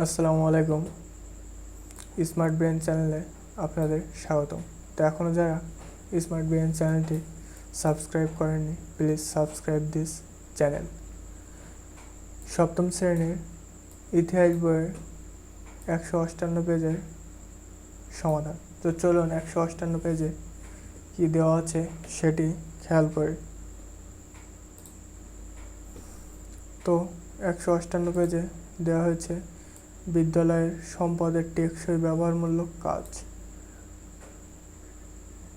আসসালামু আলাইকুম। Smart brain চ্যানেলে আপনাদের স্বাগতম। তো এখনও যারা স্মার্ট ব্রেন চ্যানেলটি সাবস্ক্রাইব করেননি প্লিজ সাবস্ক্রাইব দিস চ্যানেল সপ্তম শ্রেণির ইতিহাস বইয়ের একশো অষ্টান্ন পেজের সমাধান। তো চলুন একশো অষ্টান্ন পেজে কী দেওয়া আছে সেটি খেয়াল করি। তো একশো অষ্টান্ন পেজে দেওয়া হয়েছে বিদ্যালয়ের সম্পদের টেকসই ব্যবহারমূলক কাজ।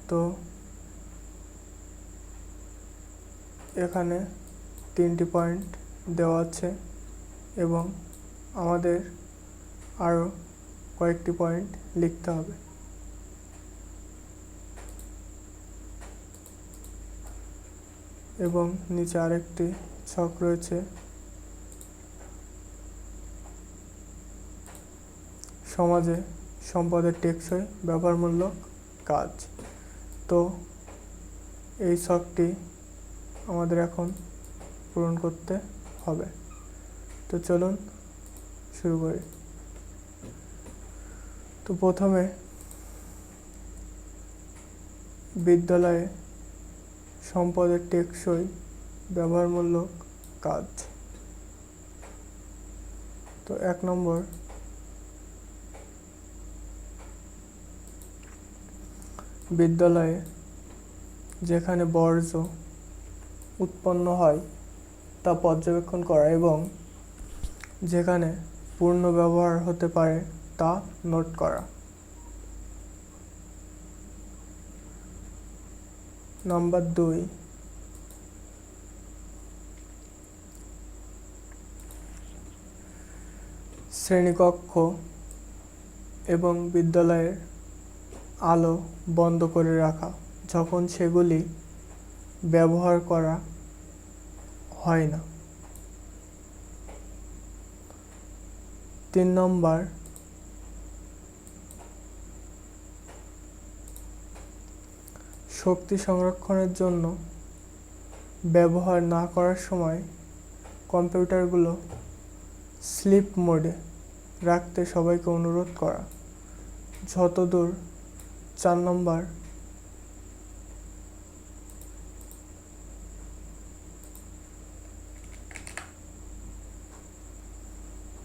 তো এখানে তিনটি পয়েন্ট দেওয়া আছে এবং আমাদের আরও কয়েকটি পয়েন্ট লিখতে হবে। এবং নিচে আরেকটি ছক রয়েছে সমাজে সম্পদের টেকসই ব্যবহারমূলক কাজ। তো এই শখটি আমাদের এখন পূরণ করতে হবে। তো চলুন শুরু করি। তো প্রথমে বিদ্যালয়ে সম্পদের টেকসই ব্যবহারমূলক কাজ। তো এক নম্বর বিদ্যালয়ে, যেখানে বর্জ্য উৎপন্ন হয়, তা পর্যবেক্ষণ করা এবং যেখানে পূর্ণ ব্যবহার হতে পারে, তা নোট করা। নাম্বার দুই। শ্রেণীকক্ষ এবং বিদ্যালয়ের আলো বন্ধ করে রাখা। যখন সেগুলি ব্যবহার করা হয় না। তিন নম্বর, শক্তি সংরক্ষণের জন্য ব্যবহার না করার সময় কম্পিউটারগুলো স্লিপ মোডে রাখতে সবাইকে অনুরোধ করা। যতদূর চার নম্বর।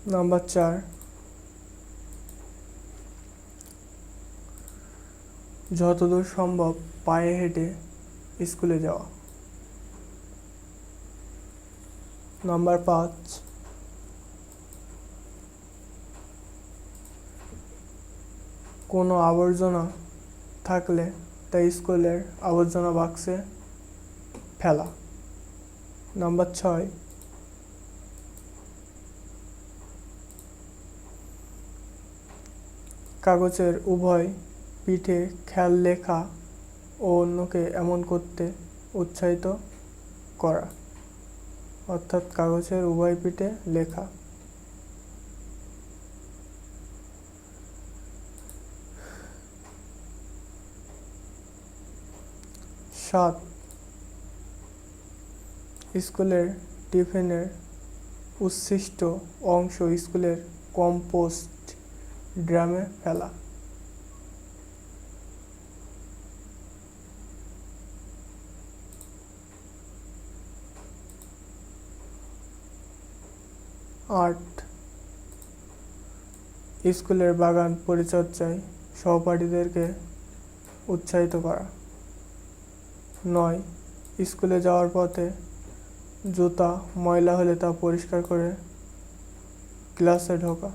নাম্বার চার। যতদূর সম্ভব পায়ে হেঁটে স্কুলে যাওয়া। নাম্বার পাঁচ। কোনো আবর্জনা থাকলে তা স্কুলের আবর্জনা বাক্সে ফেলা। নাম্বার ছয়। কাগজের উভয় পিঠে খেয়াল লেখা ও অন্যকে এমন করতে উৎসাহিত করা, অর্থাৎ কাগজের উভয় পিঠে লেখা। সাত। স্কুলের টিফিনের উচ্ছিষ্ট অংশ স্কুলের কম্পোস্ট ড্রামে ফেলা। আট। স্কুলের বাগান পরিচর্যায় সহপাঠীদেরকে উৎসাহিত করা। নয়। স্কুলে যাওয়ার পথে জুতা ময়লা হলে তা পরিষ্কার করে ক্লাসে ঢোকা।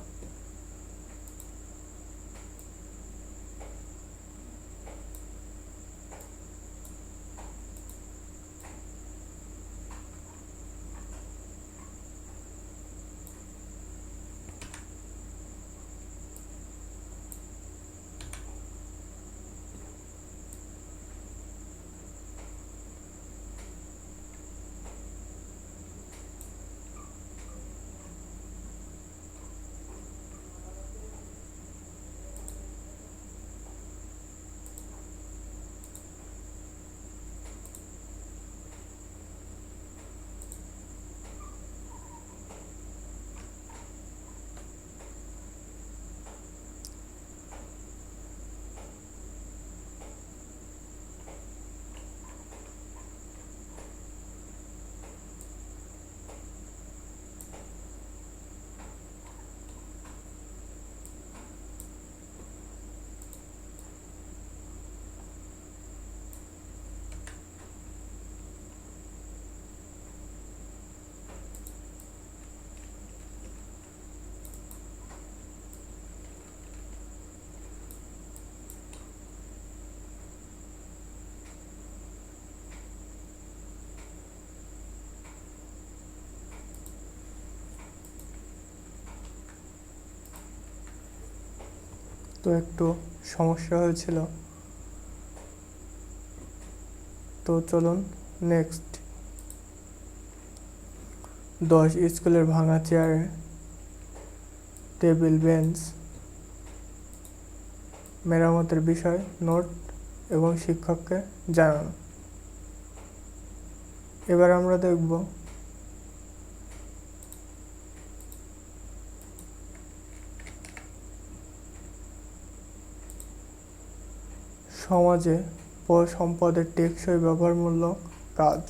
তো একটু সমস্যা হয়েছিল। তো চলুন নেক্সট দশ স্কুলের ভাঙা চেয়ারে টেবিল বেঞ্চ মেরামতের বিষয় নোট এবং শিক্ষককে জানানো। এবার আমরা দেখব সমাজে সম্পদের টেকসই ব্যবহারমূলক কাজ।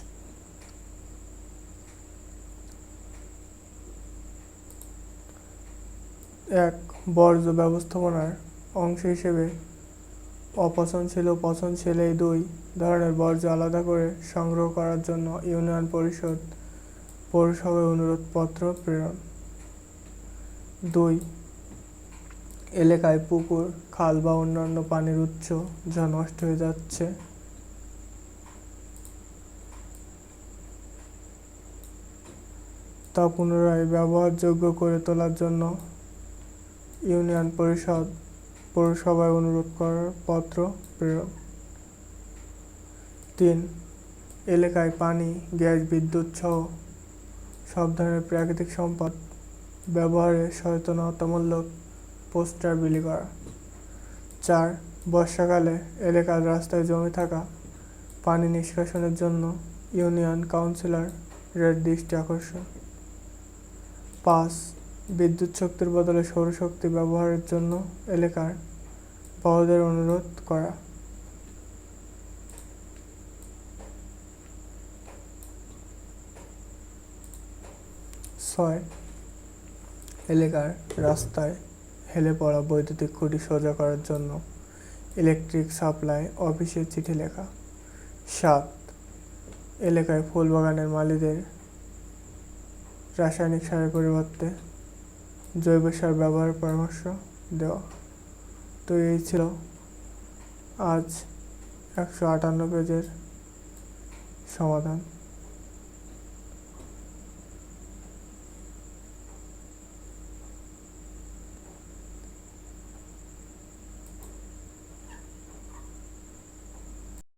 এক, বর্জ্য ব্যবস্থাপনার অংশ হিসেবে অপচনশীল ও পচনশীল এই দুই ধরনের বর্জ্য আলাদা করে সংগ্রহ করার জন্য ইউনিয়ন পরিষদ পৌরসভায় অনুরোধপত্র প্রেরণ। দুই এলাকায় পুকুর, খাল বা অন্যান্য পানির উৎস যা নষ্ট হয়ে যাচ্ছে। তা পুনরায় ব্যবহারযোগ্য করে তোলার জন্য ইউনিয়ন পরিষদ, পৌরসভায় অনুরোধ করার পত্র প্রেরণ। তিন, এলাকায় পানি, গ্যাস, বিদ্যুৎ সহ সব ধরনের প্রাকৃতিক সম্পদ ব্যবহারে সচেতনতামূলক পোস্টার বিলি করা চার, বর্ষাকালে এলাকার রাস্তায় জমে থাকা পানি নিষ্কাশনের জন্য ইউনিয়ন কাউন্সিলর রেড দৃষ্টি আকর্ষণ। পাঁচ, বিদ্যুৎ শক্তির বদলে সৌরশক্তি ব্যবহারের জন্য এলাকার বড়দের অনুরোধ করা। ছয়, এলাকার রাস্তায় হেলে পড়া বৈদ্যুতিক খুঁটি সোজা করার জন্য ইলেকট্রিক সাপ্লাই অফিসে চিঠি লেখা। সাত, এলাকায় ফুল বাগানের মালিদের রাসায়নিক সারের পরিবর্তে জৈব সার ব্যবহারের পরামর্শ দেওয়া। তো এই ছিল আজ একশো আটান্ন পেজের সমাধান।